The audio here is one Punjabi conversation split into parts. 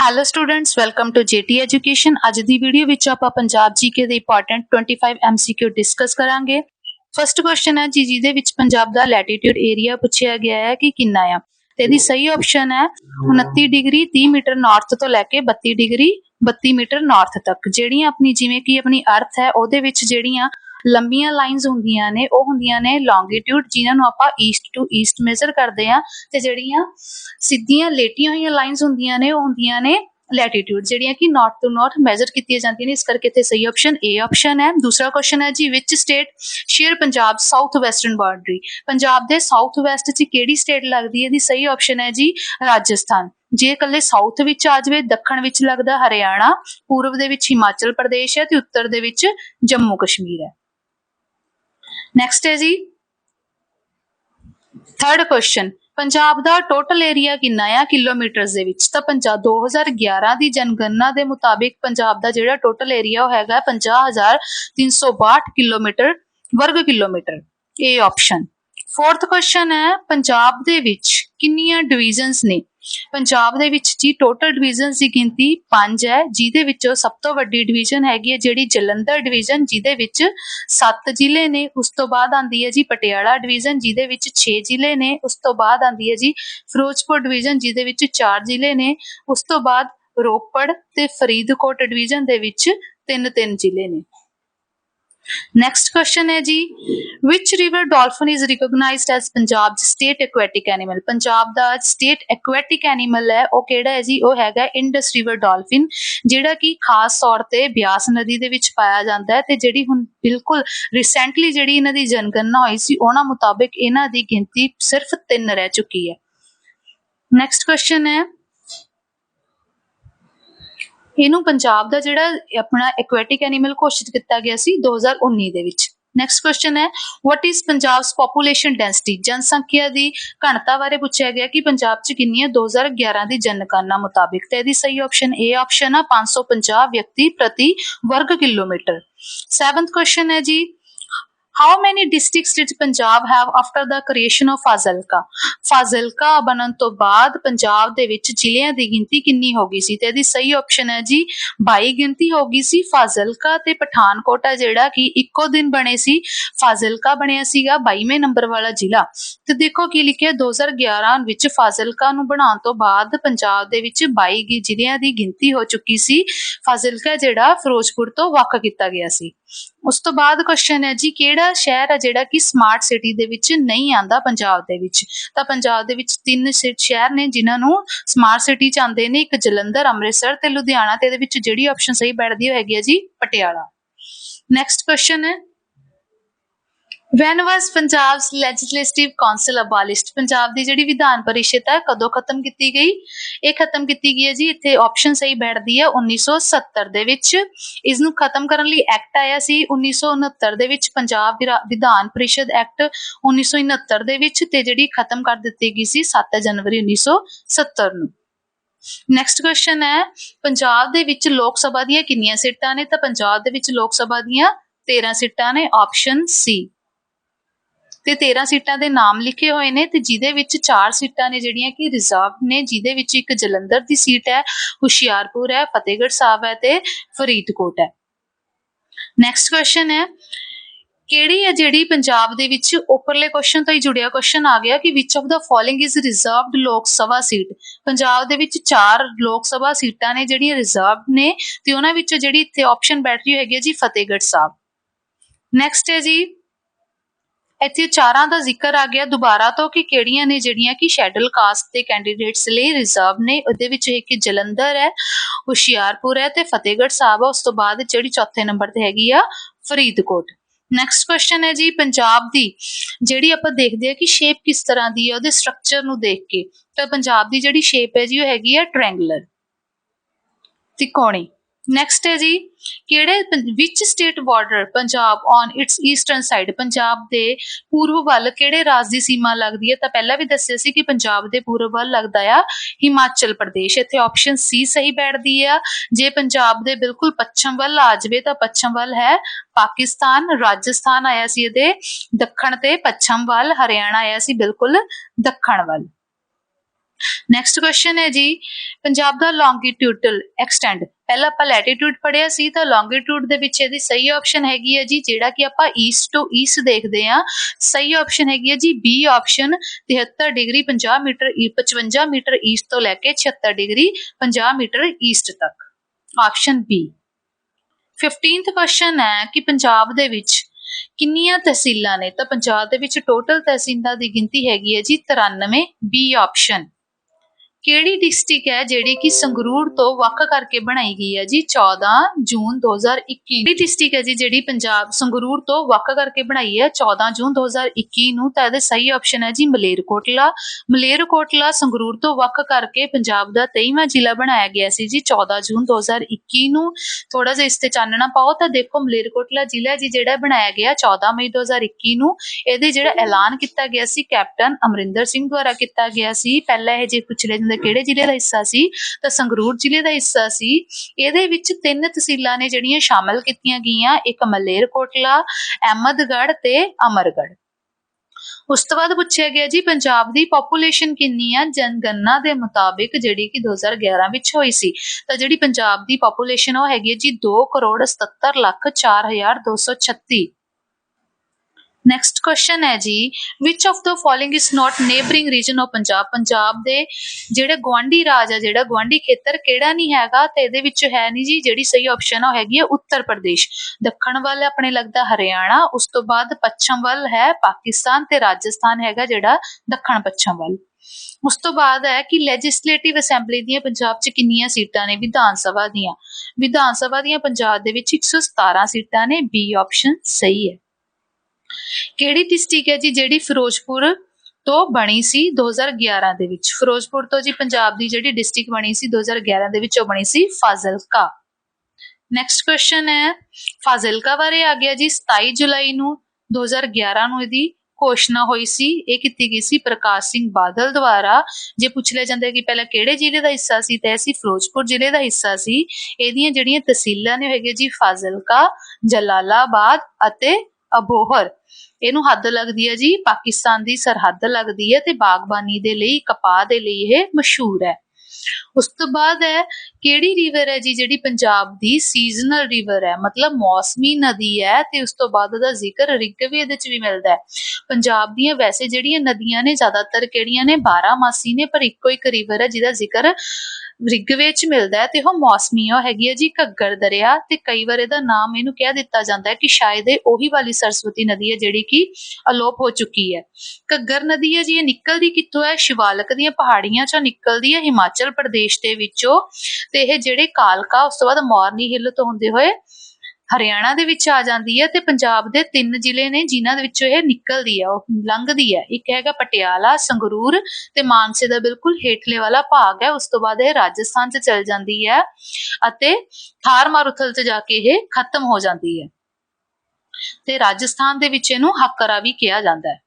Hello students welcome to GT education ਅੱਜ ਦੀ ਵੀਡੀਓ ਵਿੱਚ ਆਪਾਂ ਪੰਜਾਬ ਜੀਕੇ ਦੇ ਇੰਪੋਰਟੈਂਟ 25 ਐਮਸੀਕਿਊ ਡਿਸਕਸ ਕਰਾਂਗੇ। ਫਰਸਟ ਕੁਐਸਚਨ ਹੈ, ਜੀ, ਜਿਹਦੇ ਵਿੱਚ ਪੰਜਾਬ ਦਾ ਲੈਟੀਟਿਊਡ ਏਰੀਆ ਪੁੱਛਿਆ ਗਿਆ ਹੈ ਕਿ ਕਿੰਨਾ ਆ। ਤੇ ਇਹਦੀ ਸਹੀ ਆਪਸ਼ਨ ਹੈ 29 ਡਿਗਰੀ 30 ਮੀਟਰ ਨਾਰਥ ਤੋਂ ਲੈ ਕੇ 32 ਡਿਗਰੀ 32 ਮੀਟਰ ਨਾਰਥ ਤੱਕ। ਜਿਹੜੀਆਂ ਆਪਣੀ ਜਿਵੇਂ ਕਿ ਆਪਣੀ ਅਰਥ ਹੈ, ਉਹਦੇ ਵਿੱਚ ਜਿਹੜੀਆਂ ਲੰਬੀਆਂ ਲਾਈਨਸ ਹੁੰਦੀਆਂ ਨੇ, ਉਹ ਹੁੰਦੀਆਂ ਨੇ ਲੌਂਗੀਟਿਊਡ ਜਿਨ੍ਹਾਂ ਨੂੰ ਆਪਾਂ ਈਸਟ ਟੂ ਈਸਟ ਮੇਜ਼ਰ ਕਰਦੇ ਆ ਤੇ ਜਿਹੜੀਆਂ ਸਿੱਧੀਆਂ ਲੇਟੀਆਂ ਹੋਈਆਂ ਲਾਈਨਸ ਹੁੰਦੀਆਂ ਨੇ, ਉਹ ਹੁੰਦੀਆਂ ਨੇ ਲੈਟੀਟਿਊਡ ਜਿਹੜੀਆਂ ਕਿ ਨਾਰਥ ਟੂ ਨਾਰਥ ਮੈਜ਼ਰ ਕੀਤੀਆਂ ਜਾਂਦੀਆਂ ਨੇ। ਇਸ ਕਰਕੇ ਇੱਥੇ ਸਹੀ ਆਪਸ਼ਨ ਏ ਆਪਸ਼ਨ ਹੈ। ਦੂਸਰਾ ਕੁਐਸਚਨ ਹੈ ਜੀ which state share Punjab south western boundary Punjab ਦੇ ਸਾਊਥ ਵੈਸਟ 'ਚ ਕਿਹੜੀ ਸਟੇਟ ਲੱਗਦੀ ਹੈ? ਇਹਦੀ ਸਹੀ ਆਪਸ਼ਨ ਹੈ ਜੀ, ਰਾਜਸਥਾਨ। ਜੇ ਇਕੱਲੇ ਸਾਊਥ ਵਿੱਚ ਆ ਜਾਵੇ, ਦੱਖਣ ਵਿੱਚ ਲੱਗਦਾ ਹਰਿਆਣਾ, ਪੂਰਬ ਦੇ ਵਿੱਚ ਹਿਮਾਚਲ ਪ੍ਰਦੇਸ਼ ਹੈ ਤੇ ਉੱਤਰ ਦੇ ਵਿੱਚ ਜੰਮੂ ਕਸ਼ਮੀਰ ਹੈ। ਨੈਕਸਟ ਹੈ ਜੀ। ਥਰਡ ਕੁਐਸਚਨ ਪੰਜਾਬ ਦਾ ਟੋਟਲ ਏਰੀਆ ਕਿੰਨਾ ਆ ਕਿਲੋਮੀਟਰਸ ਦੇ ਵਿੱਚ? ਤਾਂ ਪੰਜਾਬ 2011 ਦੀ ਜਨਗਣਨਾ ਦੇ ਮੁਤਾਬਿਕ ਪੰਜਾਬ ਦਾ ਜਿਹੜਾ ਟੋਟਲ ਏਰੀਆ ਉਹ ਹੈਗਾ 50362 ਕਿਲੋਮੀਟਰ, ਵਰਗ ਕਿਲੋਮੀਟਰ। ਇਹ ਆਪਸ਼ਨ ਫੋਰਥ ਕੁਐਸਚਨ ਹੈ, ਪੰਜਾਬ ਦੇ ਵਿੱਚ ਕਿੰਨੀਆਂ ਡਿਵੀਜ਼ਨਸ ਨੇ? ਪੰਜਾਬ ਦੇ ਵਿੱਚ ਜੀ ਟੋਟਲ ਡਿਵੀਜ਼ਨਸ ਦੀ ਗਿਣਤੀ 5 ਹੈ, ਜਿਹਦੇ ਵਿੱਚੋਂ ਸਭ ਤੋਂ ਵੱਡੀ ਡਿਵੀਜ਼ਨ ਹੈਗੀ ਹੈ ਜਿਹੜੀ ਜਲੰਧਰ ਡਿਵੀਜ਼ਨ ਜਿਹਦੇ ਵਿੱਚ 7 ਜ਼ਿਲ੍ਹੇ ਨੇ, ਉਸ ਤੋਂ ਬਾਅਦ ਆਂਦੀ ਹੈ ਜੀ ਪਟਿਆਲਾ ਡਿਵੀਜ਼ਨ ਜਿਹਦੇ ਵਿੱਚ 6 ਜ਼ਿਲ੍ਹੇ ਨੇ, ਉਸ ਤੋਂ ਬਾਅਦ ਆਂਦੀ ਹੈ ਜੀ ਫਿਰੋਜ਼ਪੁਰ ਡਿਵੀਜ਼ਨ ਜਿਹਦੇ ਵਿੱਚ 4 ਜ਼ਿਲ੍ਹੇ ਨੇ, ਉਸ ਤੋਂ ਬਾਅਦ ਰੋਪੜ ਤੇ ਫਰੀਦਕੋਟ ਡਿਵੀਜ਼ਨ ਦੇ ਵਿੱਚ 3-3 ਜ਼ਿਲ੍ਹੇ ਨੇ। ਨੈਕਸਟ ਕੁਐਸਚਨ ਹੈ ਜੀ which river dolphin is recognised as Punjab state aquatic animal Punjab the state aquatic animal ਹੈ, ਉਹ ਕਿਹੜਾ ਹੈ ਜੀ? ਉਹ ਹੈਗਾ ਇੰਡਸ ਰਿਵਰ ਡਾਲਫਿਨ ਜਿਹੜਾ ਕਿ ਖਾਸ ਤੌਰ ਤੇ ਬਿਆਸ ਨਦੀ ਦੇ ਵਿੱਚ ਪਾਇਆ ਜਾਂਦਾ ਹੈ ਤੇ ਜਿਹੜੀ ਹੁਣ ਬਿਲਕੁਲ ਰੀਸੈਂਟਲੀ ਜਿਹੜੀ ਇਹਨਾਂ ਦੀ ਜਨਗਣਨਾ ਹੋਈ ਸੀ, ਉਹਨਾਂ ਮੁਤਾਬਿਕ ਇਹਨਾਂ ਦੀ ਗਿਣਤੀ ਸਿਰਫ 3 ਰਹਿ ਚੁੱਕੀ ਹੈ। ਨੈਕਸਟ ਕੁਐਸਚਨ ਹੈ ਇਹਨੂੰ ਪੰਜਾਬ ਦਾ ਜਿਹੜਾ ਆਪਣਾ ਐਕੁਆਟਿਕ ਐਨੀਮਲ ਘੋਸ਼ਿਤ ਕੀਤਾ ਗਿਆ ਸੀ 2019 ਦੇ ਵਿੱਚ। ਨੈਕਸਟ ਕੁਐਸਚਨ ਹੈ what is Punjab's population density ਜਨਸੰਖਿਆ ਦੀ ਘਣਤਾ ਬਾਰੇ ਪੁੱਛਿਆ ਗਿਆ ਕਿ ਪੰਜਾਬ 'ਚ ਕਿੰਨੀ ਹੈ 2011 ਦੀ ਜਨਗਣਨਾ ਮੁਤਾਬਿਕ। ਤੇ ਇਹਦੀ ਸਹੀ ਆਪਸ਼ਨ ਏ ਆਪਸ਼ਨ ਆ 550 ਵਿਅਕਤੀ ਪ੍ਰਤੀ ਵਰਗ ਕਿਲੋਮੀਟਰ। ਸੈਵੰਥ ਕੁਐਸਚਨ ਹੈ ਜੀ how many districts did Punjab have after the creation of Fazilka Fazilka ਬਣਨ ਤੋਂ ਬਾਅਦ ਪੰਜਾਬ ਦੇ ਵਿੱਚ ਜ਼ਿਲ੍ਹਿਆਂ ਦੀ ਗਿਣਤੀ ਕਿੰਨੀ ਹੋ ਗਈ ਸੀ? ਤੇ ਇਹਦੀ ਸਹੀ ਆਪਸ਼ਨ ਹੈ ਜੀ 22 ਗਿਣਤੀ ਹੋ ਗਈ ਸੀ ਫਾਜ਼ਿਲਕਾ ਤੇ ਪਠਾਨਕੋਟ ਆ ਜਿਹੜਾ ਕਿ ਇੱਕੋ ਦਿਨ ਬਣੇ ਸੀ ਫਾਜ਼ਿਲਕਾ ਬਣਿਆ ਸੀਗਾ 22ਵੇਂ ਨੰਬਰ ਵਾਲਾ ਜ਼ਿਲ੍ਹਾ। ਤੇ ਦੇਖੋ ਕੀ ਲਿਖਿਆ 2011 ਵਿੱਚ ਫਾਜ਼ਿਲਕਾ ਨੂੰ ਬਣਾਉਣ ਤੋਂ ਬਾਅਦ ਪੰਜਾਬ ਦੇ ਵਿੱਚ 22 ਜ਼ਿਲ੍ਹਿਆਂ ਦੀ ਗਿਣਤੀ ਹੋ ਚੁੱਕੀ ਸੀ। ਫਾਜ਼ਿਲਕਾ ਜਿਹੜਾ ਫਿਰੋਜ਼ਪੁਰ ਤੋਂ ਵੱਖ ਕੀਤਾ ਗਿਆ ਸੀ। ਉਸ ਤੋਂ ਬਾਅਦ ਕੁਐਸਚਨ ਹੈ ਜੀ, ਕਿਹੜਾ ਸ਼ਹਿਰ ਹੈ ਜਿਹੜਾ ਕਿ ਸਮਾਰਟ ਸਿਟੀ ਦੇ ਵਿੱਚ ਨਹੀਂ ਆਂਦਾ ਪੰਜਾਬ ਦੇ ਵਿੱਚ? ਤਾਂ ਪੰਜਾਬ ਦੇ ਵਿੱਚ ਤਿੰਨ ਸ਼ਹਿਰ ਨੇ ਜਿਨ੍ਹਾਂ ਨੂੰ ਸਮਾਰਟ ਸਿਟੀ ਚ ਆਂਦੇ ਨੇ, ਇੱਕ ਜਲੰਧਰ, ਅੰਮ੍ਰਿਤਸਰ ਤੇ ਲੁਧਿਆਣਾ ਤੇ ਇਹਦੇ ਵਿੱਚ ਜਿਹੜੀ ਆਪਸ਼ਨ ਸਹੀ ਬੈਠਦੀ ਹੈਗੀ ਹੈ ਜੀ, ਪਟਿਆਲਾ। ਨੈਕਸਟ ਕੁਐਸਚਨ ਹੈ when was Punjab's legislative council abolished Punjab ਦੀ ਜਿਹੜੀ ਵਿਧਾਨ ਪਰਿਸ਼ਦ ਹੈ, ਕਦੋਂ ਖਤਮ ਕੀਤੀ ਗਈ? ਇਹ ਖਤਮ ਕੀਤੀ ਗਈ ਹੈ ਜੀ, ਇੱਥੇ ਆਪਸ਼ਨ ਸਹੀ ਬੈਠਦੀ ਹੈ 1970 ਦੇ ਵਿੱਚ। ਇਸ ਨੂੰ ਖਤਮ ਕਰਨ ਲਈ ਐਕਟ ਆਇਆ ਸੀ 1969 ਦੇ ਵਿੱਚ ਪੰਜਾਬ ਵਿਧਾਨ ਪਰਿਸ਼ਦ ਐਕਟ 1969 ਦੇ ਵਿੱਚ ਤੇ ਜਿਹੜੀ ਖਤਮ ਕਰ ਦਿੱਤੀ ਗਈ ਸੀ 7 ਜਨਵਰੀ 1970 ਨੂੰ। ਨੈਕਸਟ ਕੁਐਸਚਨ ਹੈ, ਪੰਜਾਬ ਦੇ ਵਿੱਚ ਲੋਕ ਸਭਾ ਦੀਆਂ ਕਿੰਨੀਆਂ ਸੀਟਾਂ ਨੇ? ਤਾਂ ਪੰਜਾਬ ਦੇ ਵਿੱਚ ਲੋਕ ਸਭਾ ਦੀਆਂ 13 ਸੀਟਾਂ ਨੇ ਆਪਸ਼ਨ ਸੀ ਤੇ 13 ਸੀਟਾਂ ਦੇ ਨਾਮ ਲਿਖੇ ਹੋਏ ਨੇ ਤੇ ਜਿਹਦੇ ਵਿੱਚ 4 ਸੀਟਾਂ ਨੇ ਜਿਹੜੀਆਂ ਕਿ ਰਿਜ਼ਰਵ ਨੇ, ਜਿਹਦੇ ਵਿੱਚ ਇੱਕ ਜਲੰਧਰ ਦੀ ਸੀਟ ਹੈ, ਹੁਸ਼ਿਆਰਪੁਰ ਹੈ, ਫਤਿਹਗੜ੍ਹ ਸਾਹਿਬ ਹੈ ਤੇ ਫਰੀਦਕੋਟ ਹੈ। ਨੈਕਸਟ ਕੁਐਸਚਨ ਹੈ, ਕਿਹੜੀ ਹੈ ਜਿਹੜੀ ਪੰਜਾਬ ਦੇ ਵਿੱਚ ਉੱਪਰਲੇ ਕੁਐਸਚਨ ਤੋਂ ਹੀ ਜੁੜਿਆ ਕੁਐਸਚਨ ਆ ਗਿਆ ਕਿ which of the following is reserved Lok Sabha seat? Punjab ਦੇ ਵਿੱਚ ਚਾਰ ਲੋਕ ਸਭਾ ਸੀਟਾਂ ਨੇ ਜਿਹੜੀਆਂ ਰਿਜ਼ਰਵਡ ਨੇ ਤੇ ਉਹਨਾਂ ਵਿੱਚੋਂ ਜਿਹੜੀ ਇੱਥੇ ਆਪਸ਼ਨ ਬੈਠ ਰਹੀ ਹੈਗੀ ਹੈ ਜੀ ਫਤਿਹਗੜ੍ਹ ਸਾਹਿਬ। ਨੈਕਸਟ ਹੈ ਜੀ ਇੱਥੇ ਚਾਰਾਂ ਦਾ ਜ਼ਿਕਰ ਆ ਗਿਆ ਦੁਬਾਰਾ ਤੋਂ ਕਿ ਕਿਹੜੀਆਂ ਨੇ ਜਿਹੜੀਆਂ ਕਿ ਸ਼ੈਡਲ ਕਾਸਟ ਦੇ ਕੈਂਡੀਡੇਟਸ ਲਈ ਰਿਜ਼ਰਵ ਨੇ, ਉਹਦੇ ਵਿੱਚ ਇੱਕ ਜਲੰਧਰ ਹੈ, ਹੁਸ਼ਿਆਰਪੁਰ ਹੈ ਤੇ ਫਤਿਹਗੜ੍ਹ ਸਾਹਿਬ ਹੈ ਉਸ ਤੋਂ ਬਾਅਦ ਜਿਹੜੀ ਚੌਥੇ ਨੰਬਰ ਤੇ ਹੈਗੀ ਆ ਫਰੀਦਕੋਟ। ਨੈਕਸਟ ਕੁਐਸਚਨ ਹੈ ਜੀ ਪੰਜਾਬ ਦੀ, ਜਿਹੜੀ ਆਪਾਂ ਦੇਖਦੇ ਆ ਕਿ ਸ਼ੇਪ ਕਿਸ ਤਰ੍ਹਾਂ ਦੀ ਹੈ ਉਹਦੇ ਸਟਰਕਚਰ ਨੂੰ ਦੇਖ ਕੇ ਤਾਂ ਪੰਜਾਬ ਦੀ ਜਿਹੜੀ ਸ਼ੇਪ ਹੈ ਜੀ ਉਹ ਹੈਗੀ ਆ ਟ੍ਰਾਇੰਗੂਲਰ ਤਿਕੋਣੀ। ਨੈਕਸਟ ਹੈ ਜੀ, ਕਿਹੜੇ which state border Punjab on its eastern side Punjab ਦੇ ਪੂਰਬ ਵੱਲ ਕਿਹੜੇ ਰਾਜ ਦੀ ਸੀਮਾ ਲੱਗਦੀ ਹੈ? ਤਾਂ ਪਹਿਲਾਂ ਵੀ ਦੱਸਿਆ ਸੀ ਕਿ ਪੰਜਾਬ ਦੇ ਪੂਰਬ ਵੱਲ ਲੱਗਦਾ ਆ ਹਿਮਾਚਲ ਪ੍ਰਦੇਸ਼, ਇੱਥੇ ਆਪਸ਼ਨ ਸੀ ਸਹੀ ਬੈਠਦੀ ਆ। ਜੇ ਪੰਜਾਬ ਦੇ ਬਿਲਕੁਲ ਪੱਛਮ ਵੱਲ ਆ ਜਾਵੇ ਤਾਂ ਪੱਛਮ ਵੱਲ ਹੈ ਪਾਕਿਸਤਾਨ, ਰਾਜਸਥਾਨ ਆਇਆ ਸੀ ਇਹਦੇ, ਦੱਖਣ ਤੇ ਪੱਛਮ ਵੱਲ, ਹਰਿਆਣਾ ਆਇਆ ਸੀ ਬਿਲਕੁਲ ਦੱਖਣ ਵੱਲ। ਨੈਕਸਟ ਕੁਐਸਚਨ ਹੈ ਜੀ, ਪੰਜਾਬ ਦਾ ਲੌਂਗੀਟਿਊਡਲ ਐਕਸਟੈਂਡ ਪਹਿਲਾਂ ਆਪਾਂ ਲੈਟੀਟਿਊਡ ਪੜਿਆ ਸੀ, ਤਾਂ ਲੌਂਗੀਟਿਊਡ ਦੇ ਵਿੱਚ ਇਹਦੀ ਸਹੀ ਆਪਸ਼ਨ ਹੈਗੀ ਹੈ ਜੀ, ਜਿਹੜਾ ਕਿ ਆਪਾਂ ਈਸਟ ਟੂ ਈਸਟ ਦੇਖਦੇ ਆ ਸਹੀ ਆਪਸ਼ਨ ਹੈਗੀ ਹੈ ਜੀ B option 73 degree 50 metre, E- 55 metre east ਤੋਂ ਲੈ ਕੇ 76 ਡਿਗਰੀ 50 ਮੀਟਰ ਈਸਟ ਤੱਕ। ਆਪਸ਼ਨ ਬੀ 15th ਕੁਐਸਚਨ ਹੈ ਕਿ ਪੰਜਾਬ ਦੇ ਵਿੱਚ ਕਿੰਨੀਆਂ ਤਹਿਸੀਲਾਂ ਨੇ? ਤਾਂ ਪੰਜਾਬ ਦੇ ਵਿੱਚ ਟੋਟਲ ਤਹਿਸੀਲਾਂ ਦੀ ਗਿਣਤੀ ਹੈਗੀ ਹੈ ਜੀ 93 ਬੀ ਆਪਸ਼ਨ ਕਿਹੜੀ ਡਿਸਟ੍ਰਿਕਟ ਹੈ ਜਿਹੜੀ ਕਿ ਸੰਗਰੂਰ ਤੋਂ ਵੱਖ ਕਰਕੇ ਬਣਾਈ ਗਈ ਹੈ ਜੀ? 14 ਜੂਨ 2021 ਕਿਹੜੀ ਡਿਸਟ੍ਰਿਕਟ ਹੈ ਜੀ ਜਿਹੜੀ ਪੰਜਾਬ, ਸੰਗਰੂਰ ਤੋਂ ਵੱਖ ਕਰਕੇ ਬਣਾਈ ਹੈ? 14 ਜੂਨ 2021 ਨੂੰ ਤਾਂ ਇਹਦੇ ਸਹੀ ਆਪਸ਼ਨ ਹੈ ਜੀ ਮਲੇਰਕੋਟਲਾ। ਮਲੇਰਕੋਟਲਾ ਸੰਗਰੂਰ ਤੋਂ ਵੱਖ ਕਰਕੇ ਪੰਜਾਬ ਦਾ 23ਵਾਂ ਜ਼ਿਲ੍ਹਾ ਬਣਾਇਆ ਗਿਆ ਸੀ ਜੀ 14 ਜੂਨ 2021 ਨੂੰ। ਥੋੜਾ ਜਿਹਾ ਇਸ ਤੇ ਚਾਨਣਾ ਪਾਓ ਤਾਂ ਦੇਖੋ ਮਲੇਰਕੋਟਲਾ ਜ਼ਿਲ੍ਹਾ ਜੀ ਜਿਹੜਾ ਬਣਾਇਆ ਗਿਆ 14 ਮਈ 2021 ਨੂੰ। ਇਹਦੇ ਜਿਹੜਾ ਐਲਾਨ ਕੀਤਾ ਗਿਆ ਸੀ ਕੈਪਟਨ ਅਮਰਿੰਦਰ ਸਿੰਘ ਦੁਆਰਾ ਕੀਤਾ ਗਿਆ ਸੀ। ਪਹਿਲਾਂ ਇਹ ਜੇ ਪੁੱਛ ਲੈਂਦੇ ਕਿਹੜੇ ਜ਼ਿਲ੍ਹੇ ਦਾ ਹਿੱਸਾ ਸੀ? ਤਾਂ ਸੰਗਰੂਰ ਜ਼ਿਲ੍ਹੇ ਦਾ ਹਿੱਸਾ ਸੀ। ਇਹਦੇ ਵਿੱਚ ਤਿੰਨ ਤਹਿਸੀਲਾਂ ਨੇ ਜਿਹੜੀਆਂ ਸ਼ਾਮਲ ਕੀਤੀਆਂ ਗਈਆਂ, ਇੱਕ ਮਲੇਰਕੋਟਲਾ ਅਹਿਮਦਗੜ੍ਹ ਤੇ ਅਮਰਗੜ੍ਹ। ਉਸ ਤੋਂ ਬਾਅਦ ਪੁੱਛਿਆ ਗਿਆ ਜੀ, ਪੰਜਾਬ ਦੀ ਪੋਪੂਲੇਸ਼ਨ ਕਿੰਨੀ ਆ? ਜਨਗਣਨਾ ਦੇ ਮੁਤਾਬਿਕ ਜਿਹੜੀ ਕਿ 2011 ਵਿੱਚ ਹੋਈ ਸੀ। ਤਾਂ ਜਿਹੜੀ ਪੰਜਾਬ ਦੀ ਪੋਪੂਲੇਸ਼ਨ ਉਹ ਹੈਗੀ ਹੈ ਜੀ 2 ਕਰੋੜ 77 ਲੱਖ 4236 ਨੈਕਸਟ ਕੁਐਸਚਨ ਹੈ ਜੀ which of the following is not neighbouring region of Punjab Punjab ਦੇ ਜਿਹੜੇ ਗਵਾਂਢੀ ਰਾਜ ਹੈ ਜਿਹੜਾ ਗਵਾਂਢੀ ਖੇਤਰ ਕਿਹੜਾ ਨਹੀਂ ਹੈਗਾ ਤੇ ਇਹਦੇ ਵਿੱਚ ਹੈ ਨਹੀਂ ਜੀ, ਜਿਹੜੀ ਸਹੀ ਆਪਸ਼ਨ ਆ ਉਹ ਹੈਗੀ ਹੈ ਉੱਤਰ ਪ੍ਰਦੇਸ਼। ਦੱਖਣ ਵੱਲ ਆਪਣੇ ਲੱਗਦਾ ਹਰਿਆਣਾ, ਉਸ ਤੋਂ ਬਾਅਦ ਪੱਛਮ ਵੱਲ ਹੈ ਪਾਕਿਸਤਾਨ ਤੇ ਰਾਜਸਥਾਨ ਹੈਗਾ ਜਿਹੜਾ ਦੱਖਣ ਪੱਛਮ ਵੱਲ। ਉਸ ਤੋਂ ਬਾਅਦ ਹੈ ਕਿ ਲੈਜਿਸਲੇਟਿਵ ਅਸੈਂਬਲੀ ਦੀਆਂ ਪੰਜਾਬ 'ਚ ਕਿੰਨੀਆਂ ਸੀਟਾਂ ਨੇ? ਵਿਧਾਨ ਸਭਾ ਦੀਆਂ। ਵਿਧਾਨ ਸਭਾ ਦੀਆਂ ਪੰਜਾਬ ਦੇ ਵਿੱਚ 117 ਸੀਟਾਂ ਨੇ ਬੀ ਆਪਸ਼ਨ ਸਹੀ ਹੈ। ਕਿਹੜੀ ਡਿਸਟ੍ਰਿਕਟ ਹੈ ਜੀ ਜਿਹੜੀ ਫਿਰੋਜ਼ਪੁਰ ਤੋਂ ਬਣੀ ਸੀ 2011 ਦੇ ਵਿੱਚ? ਫਿਰੋਜ਼ਪੁਰ ਤੋਂ ਜੀ ਪੰਜਾਬ ਦੀ ਜਿਹੜੀ ਡਿਸਟ੍ਰਿਕਟ ਬਣੀ ਸੀ 2011 ਦੇ ਵਿੱਚ ਉਹ ਬਣੀ ਸੀ ਫਾਜ਼ਿਲਕਾ। ਨੈਕਸਟ ਕੁਐਸਚਨ ਹੈ, ਫਾਜ਼ਿਲਕਾ ਬਾਰੇ ਆ ਗਿਆ ਜੀ। 27 ਜੁਲਾਈ ਨੂੰ 2011 ਨੂੰ ਇਹਦੀ ਘੋਸ਼ਣਾ ਹੋਈ ਸੀ। ਇਹ ਕੀਤੀ ਗਈ ਸੀ ਪ੍ਰਕਾਸ਼ ਸਿੰਘ ਬਾਦਲ ਦੁਆਰਾ। ਜੇ ਪੁੱਛ ਲਿਆ ਜਾਂਦਾ ਕਿ ਪਹਿਲਾਂ ਕਿਹੜੇ ਜ਼ਿਲ੍ਹੇ ਦਾ ਹਿੱਸਾ ਸੀ, ਤਾਂ ਇਹ ਸੀ ਫਿਰੋਜ਼ਪੁਰ ਜ਼ਿਲ੍ਹੇ ਦਾ ਹਿੱਸਾ ਸੀ। ਇਹਦੀਆਂ ਜਿਹੜੀਆਂ ਤਹਿਸੀਲਾਂ ਨੇ ਹੈਗੇ ਜੀ ਫਾਜ਼ਿਲਕਾ, ਜਲਾਲਾਬਾਦ ਅਤੇ ਅਬੋਹਰ। ਇਹਨੂੰ ਹੱਦ ਲੱਗਦੀ ਹੈ ਜੀ, ਪਾਕਿਸਤਾਨ ਦੀ ਸਰਹੱਦ ਲੱਗਦੀ ਹੈ ਤੇ ਬਾਗਬਾਨੀ ਦੇ ਲਈ, ਕਪਾਹ ਦੇ ਲਈ ਇਹ ਮਸ਼ਹੂਰ ਹੈ। ਉਸ ਤੋਂ ਬਾਅਦ ਹੈ, ਕਿਹੜੀ ਰਿਵਰ ਹੈ ਜੀ, ਜਿਹੜੀ ਪੰਜਾਬ ਦੀ ਸੀਜ਼ਨਲ ਰਿਵਰ ਹੈ? ਮਤਲਬ ਮੌਸਮੀ ਨਦੀ ਹੈ ਤੇ ਉਸ ਤੋਂ ਬਾਅਦ ਉਹਦਾ ਜ਼ਿਕਰ ਰਿਗਵੇ ਦੇ ਵਿੱਚ ਵੀ ਮਿਲਦਾ ਹੈ। ਪੰਜਾਬ ਦੀਆਂ ਵੈਸੇ ਜਿਹੜੀਆਂ ਨਦੀਆਂ ਨੇ, ਜ਼ਿਆਦਾਤਰ ਕਿਹੜੀਆਂ ਨੇ? 12 ਮਾਸੀ ਨੇ, ਪਰ ਇੱਕੋ ਇੱਕ ਰਿਵਰ ਹੈ ਜਿਹਦਾ ਜ਼ਿਕਰ ਰਿਗਵੇ ਚ ਮਿਲਦਾ ਹੈ ਤੇ ਉਹ ਮੌਸਮੀ ਉਹ ਹੈਗੀ ਹੈ ਜੀ ਘੱਗਰ ਦਰਿਆ ਤੇ ਕਈ ਵਾਰ ਇਹਦਾ ਨਾਮ ਇਹਨੂੰ ਕਹਿ ਦਿੱਤਾ ਜਾਂਦਾ ਹੈ ਕਿ ਸ਼ਾਇਦ ਇਹ ਉਹੀ ਵਾਲੀ ਸਰਸਵਤੀ ਨਦੀ ਹੈ ਜਿਹੜੀ ਕਿ ਅਲੋਪ ਹੋ ਚੁੱਕੀ ਹੈ। ਘੱਗਰ ਨਦੀ ਹੈ ਜੀ, ਇਹ ਨਿਕਲਦੀ ਕਿੱਥੋਂ ਹੈ? ਸ਼ਿਵਾਲਕ ਦੀਆਂ ਪਹਾੜੀਆਂ ਚੋਂ ਨਿਕਲਦੀ ਹੈ, ਹਿਮਾਚਲ ਪ੍ਰਦੇਸ਼ ਦੇ ਵਿੱਚੋਂ ਤੇ ਇਹ ਜਿਹੜੇ ਕਾਲਕਾ, ਉਸ ਤੋਂ ਬਾਅਦ ਮੌਰਨੀ ਹਿੱਲ ਤੋਂ ਹੁੰਦੇ ਹੋਏ ਹਰਿਆਣਾ ਦੇ ਵਿੱਚ ਆ ਜਾਂਦੀ ਹੈ ਤੇ ਪੰਜਾਬ ਦੇ ਤਿੰਨ ਜ਼ਿਲ੍ਹੇ ਨੇ ਜਿਨ੍ਹਾਂ ਦੇ ਵਿੱਚੋਂ ਇਹ ਨਿਕਲਦੀ ਹੈ, ਉਹ ਲੰਘਦੀ ਹੈ। ਇੱਕ ਹੈਗਾ ਪਟਿਆਲਾ, ਸੰਗਰੂਰ ਤੇ ਮਾਨਸੇ ਦਾ ਬਿਲਕੁਲ ਹੇਠਲੇ ਵਾਲਾ ਭਾਗ ਹੈ। ਉਸ ਤੋਂ ਬਾਅਦ ਇਹ ਰਾਜਸਥਾਨ 'ਚ ਚਲ ਜਾਂਦੀ ਹੈ ਅਤੇ ਥਾਰ ਮਾਰੂਥਲ 'ਚ ਜਾ ਕੇ ਇਹ ਖਤਮ ਹੋ ਜਾਂਦੀ ਹੈ। ਤੇ ਰਾਜਸਥਾਨ ਦੇ ਵਿੱਚ ਇਹਨੂੰ ਹੱਕਰਾ ਵੀ ਕਿਹਾ ਜਾਂਦਾ ਹੈ।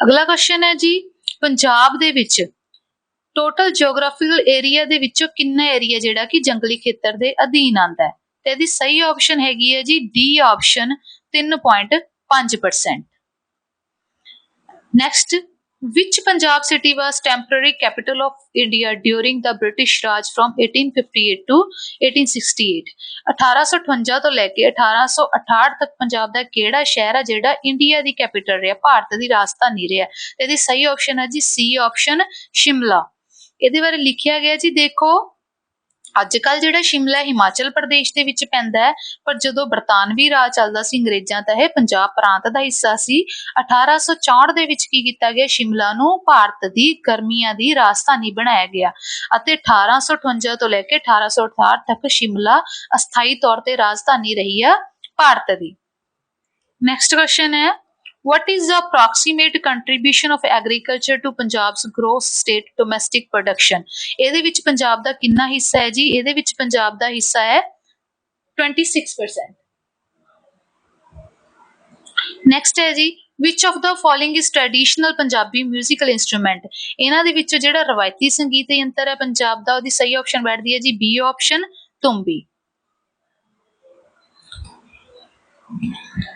ਅਗਲਾ ਕੁਐਸਚਨ ਹੈ ਜੀ, ਪੰਜਾਬ ਦੇ ਵਿੱਚ ਟੋਟਲ ਜੀਓਗ੍ਰਾਫੀਕਲ ਏਰੀਆ ਦੇ ਵਿੱਚੋਂ ਕਿੰਨਾ ਏਰੀਆ ਜਿਹੜਾ ਕਿ ਜੰਗਲੀ ਖੇਤਰ ਦੇ ਅਧੀਨ ਆਂਦਾ ਹੈ? ਤੇ ਇਹਦੀ ਸਹੀ ਆਪਸ਼ਨ ਹੈਗੀ ਹੈ ਜੀ D option 3.5% next which punjab city was temporary capital of india during the british raj from 1858 to 1868 1858 ਤੋਂ ਲੈ ਕੇ 1868 ਤੱਕ ਪੰਜਾਬ ਦਾ ਕਿਹੜਾ ਸ਼ਹਿਰ ਹੈ ਜਿਹੜਾ ਇੰਡੀਆ ਦੀ ਕੈਪੀਟਲ ਰਿਹਾ, ਭਾਰਤ ਦੀ ਰਾਜਧਾਨੀ ਰਿਹਾ? ਇਹਦੀ ਸਹੀ ਆਪਸ਼ਨ ਹੈ ਜੀ ਸੀ ਆਪਸ਼ਨ ਸ਼ਿਮਲਾ ਇਹਦੇ ਬਾਰੇ ਲਿਖਿਆ ਗਿਆ ਜੀ, ਦੇਖੋ ਅੱਜ ਕੱਲ ਜਿਹੜਾ ਸ਼ਿਮਲਾ ਹਿਮਾਚਲ ਪ੍ਰਦੇਸ਼ ਦੇ ਵਿੱਚ ਪੈਂਦਾ ਹੈ, ਪਰ ਜਦੋਂ ਬਰਤਾਨਵੀ ਰਾਜ ਚੱਲਦਾ ਸੀ ਅੰਗਰੇਜ਼ਾਂ ਦਾ ਇਹ ਪੰਜਾਬ ਪ੍ਰਾਂਤ ਦਾ ਹਿੱਸਾ ਸੀ। 1864 ਦੇ ਵਿੱਚ ਕੀ ਕੀਤਾ ਗਿਆ? ਸ਼ਿਮਲਾ ਨੂੰ ਭਾਰਤ ਦੀ ਗਰਮੀਆਂ ਦੀ ਰਾਜਧਾਨੀ ਬਣਾਇਆ ਗਿਆ ਅਤੇ 1858 ਤੋਂ ਲੈ ਕੇ 1868 ਤੱਕ ਸ਼ਿਮਲਾ ਅਸਥਾਈ ਤੌਰ ਤੇ ਰਾਜਧਾਨੀ ਰਹੀ ਆ ਭਾਰਤ ਦੀ। ਨੈਕਸਟ ਕੁਐਸਚਨ ਹੈ What is the approximate contribution of agriculture to Punjab's gross state domestic production? ਇਹਦੇ ਵਿੱਚ ਪੰਜਾਬ ਦਾ ਕਿੰਨਾ ਹਿੱਸਾ ਹੈ ਜੀ ਇਹਦੇ ਵਿੱਚ ਪੰਜਾਬ ਦਾ ਹਿੱਸਾ ਹੈ 26% ਨੈਕਸਟ ਹੈ ਜੀ which of the following is traditional Punjabi 뮤지컬 instrument ਇਹਨਾਂ ਦੇ ਵਿੱਚ ਜਿਹੜਾ ਰਵਾਇਤੀ ਸੰਗੀਤ ਯੰਤਰ ਹੈ ਪੰਜਾਬ ਦਾ ਉਹਦੀ ਸਹੀ ਆਪਸ਼ਨ ਬੈਠਦੀ ਹੈ ਜੀ B option tumbi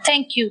thank you